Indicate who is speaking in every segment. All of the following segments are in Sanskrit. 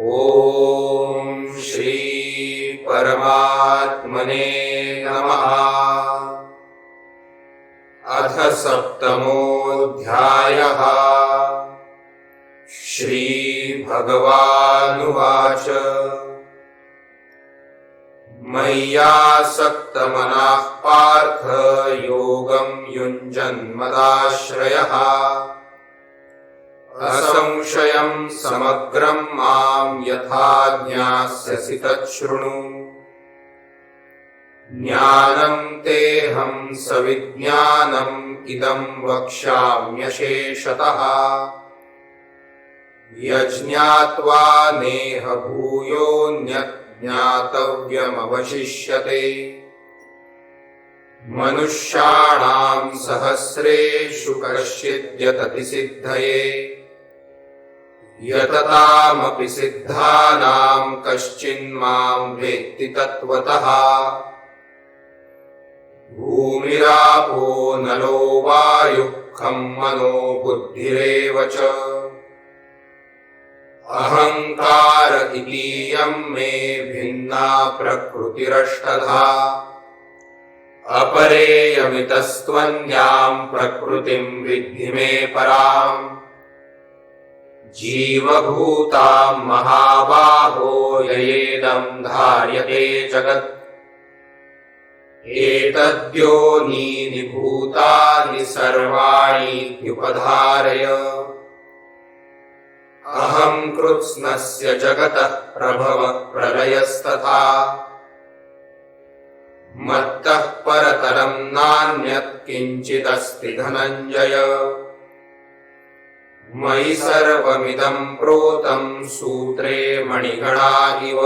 Speaker 1: ॐ श्री परमात्मने नमः। अथ सप्तमोऽध्यायः। श्रीभगवानुवाच। मय्यासक्तमनाः पार्थ योगं युञ्जन्मदाश्रयः असंशयं समग्रं मां यथा ज्ञास्यसि तच्छृणु। ज्ञानं तेऽहं सविज्ञानम् इदं वक्ष्याम्यशेषतः। यज्ञात्वा नेह भूयोऽन्यत् ज्ञातव्यमवशिष्यते मनुष्याणां सहस्रेषु कश्चिद्यतति सिद्धये यततामपि सिद्धानां कश्चिन्मां वेत्ति तत्त्वतः। भूमिरापो नलो वायुः खं मनो बुद्धिरेव च। अहङ्कार इतीयं मे भिन्ना प्रकृतिरष्टधा। अपरेयमितस्त्वन्यां प्रकृतिं विद्धि मे पराम् जीवभूतां महाबाहो ययेदं धार्यते जगत्। एतद्योनीनि भूतानि सर्वाणीत्युपधारय अहं कृत्स्नस्य जगतः प्रभव प्रलयस्तथा। मत्तः परतरं नान्यत् किञ्चिदस्ति धनञ्जय मयि सर्वमिदं प्रोतं सूत्रे मणिगणा इव।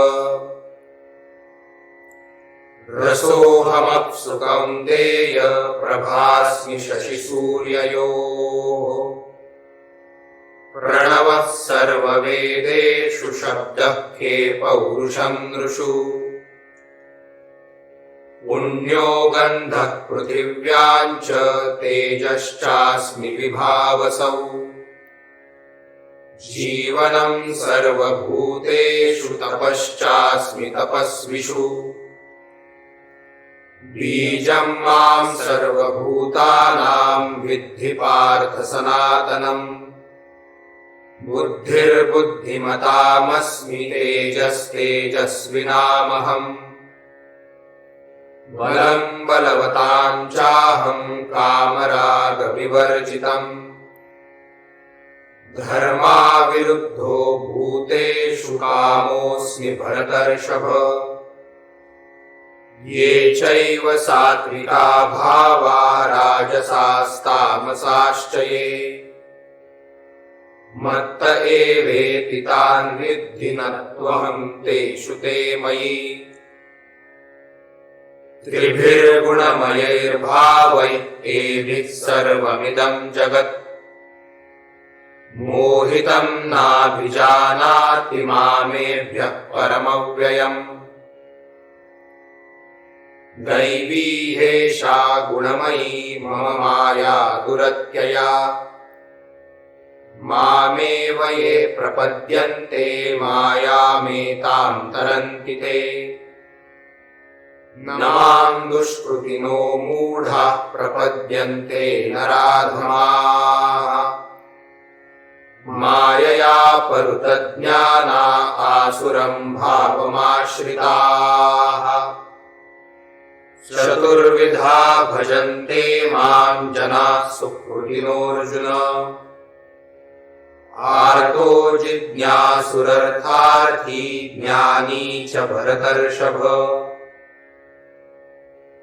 Speaker 1: रसोऽहमप्सु कौन्तेय प्रभास्मि शशिसूर्ययोः। प्रणवः सर्ववेदेषु शब्दः खे पौरुषं नृषु। पुण्यो गन्धः पृथिव्याम् च तेजश्चास्मि विभावसौ जीवनं सर्वभूतेषु तपश्चास्मि तपस्विषु। बीजं मां सर्वभूतानां विद्धि पार्थ सनातनम् बुद्धिर्बुद्धिमतामस्मि तेजस्तेजस्विनामहम्। बलं बलवतां चाहं कामरागविवर्जितम् धर्माविरुद्धो भूतेषु कामोऽस्मि भरतर्षभ। ये चैव सात्विका भावा राजसास्तामसाश्च ये मत्त एवेति तान् विद्धि न त्वहं तेषु ते मयि। त्रिभिर्गुणमयैर्भावै एभिः सर्वमिदं जगत् मोहितं नाभिजानाति मामेभ्यः परमव्ययम्। दैवी हेषा गुणमयी मम माया दुरत्यया। मामेव ये प्रपद्यन्ते मायामेतां तरन्ति ते। दुष्कृतिनो मूढाः प्रपद्यन्ते नराधमाः मायया परुतज्ञाना आसुरं भावमाश्रिताः। चतुर्विधा भजन्ते मां जनाः सुकृतिनोऽर्जुन। आर्तो जिज्ञासुरर्थार्थी ज्ञानी च भरतर्षभ।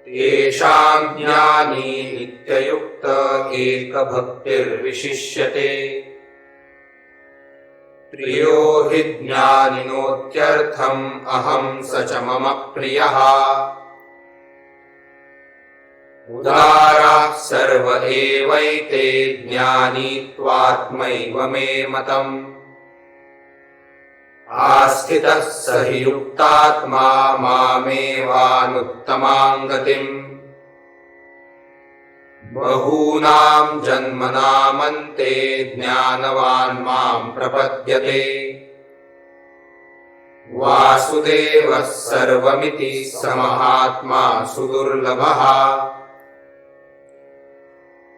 Speaker 1: तेषां ज्ञानी नित्ययुक्त एकभक्तिर्विशिष्यते प्रियो हि ज्ञानिनोत्यर्थम् अहं स च मम प्रियः। उदाराः सर्व एवैते ज्ञानी त्वात्मैव मे मतम्। आस्थितः स हि युक्तात्मा मामेवानुत्तमाम् गतिम् बहूनां जन्मनामन्ते ज्ञानवान् मां प्रपद्यते। वासुदेवः सर्वमिति समहात्मा सुदुर्लभः।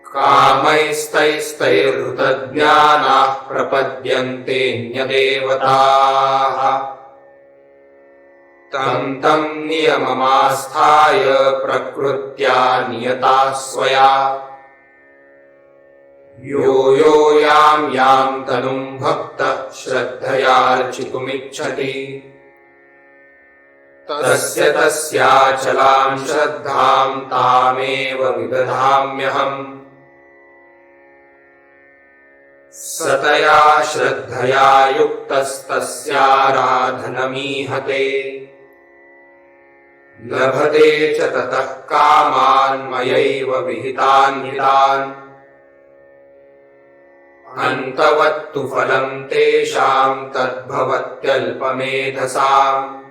Speaker 1: कामैस्तैस्तैर्हृतज्ञानाः प्रपद्यन्तेऽन्यदेवताः तम् तम् नियममास्थाय प्रकृत्या नियता स्वया। यो यो याम् याम् तनुम् भक्तः श्रद्धयार्चितुमिच्छति। तस्य तस्याचलाम् श्रद्धाम् तामेव विदधाम्यहम्। सतया श्रद्धया युक्तस्तस्याराधनमीहते लभते च ततः कामान्मयैव विहितान् हितान्। अन्तवत्तु फलम् तेषाम् तद्भवत्यल्पमेधसाम्।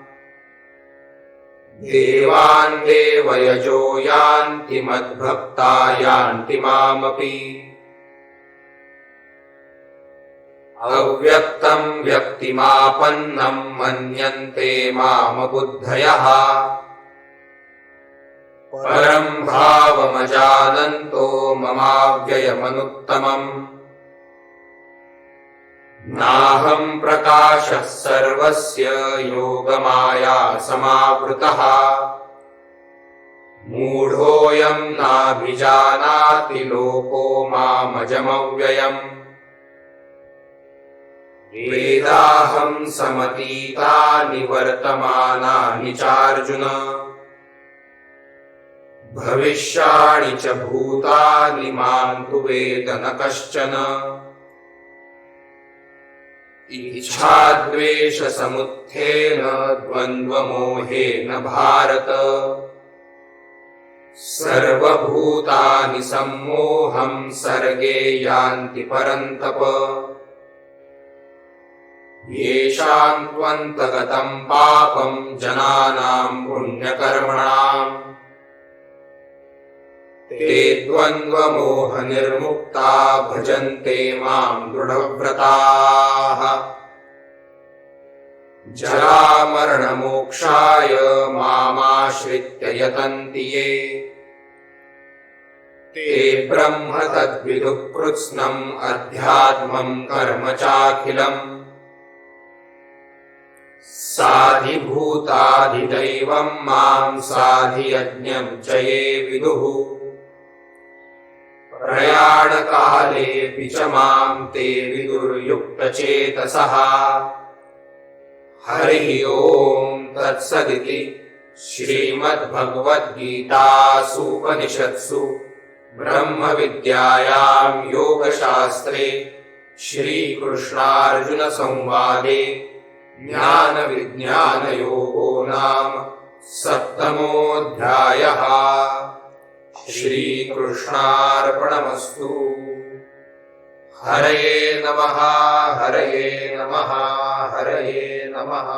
Speaker 1: देवान् देवयजो यान्ति मद्भक्ता यान्ति मामपि। अव्यक्तम् व्यक्तिमापन्नम् मन्यन्ते मामबुद्धयः परम् भावमजानन्तो ममाव्ययमनुत्तमम्। नाहम् प्रकाशः सर्वस्य योगमाया समावृतः। मूढोऽयम् नाभिजानाति लोको मामजमव्ययम्। वेदाहम् समतीतानि वर्तमानानि चार्जुन भविष्याणि च भूतानि माम् तु वेद न कश्चन। इच्छाद्वेषसमुत्थेन द्वन्द्वमोहेन भारत। सर्वभूतानि सम्मोहम् सर्गे यान्ति परन्तप। येषाम् त्वन्तगतम् पापम् जनानाम् पुण्यकर्मणाम् ते द्वन्द्वमोहनिर्मुक्ता भजन्ते माम् दृढव्रताः। जरामरणमोक्षाय मामाश्रित्य यतन्ति ये। ते ब्रह्म तद्विदुः कृत्स्नम् अध्यात्मम् कर्म चाखिलम्। साधिभूताधिदैवम् माम् साधियज्ञम् च ये विदुः प्रयाणकालेऽपि च माम् ते विदुर्युक्तचेतसः। हरिः ओम् तत्सदिति श्रीमद्भगवद्गीतासूपनिषत्सु ब्रह्मविद्यायाम् योगशास्त्रे श्रीकृष्णार्जुनसंवादे ज्ञानविज्ञानयोगो नाम सप्तमोऽध्यायः श्रीकृष्णार्पणमस्तु। हरये नमः हरये नमः हरये नमः।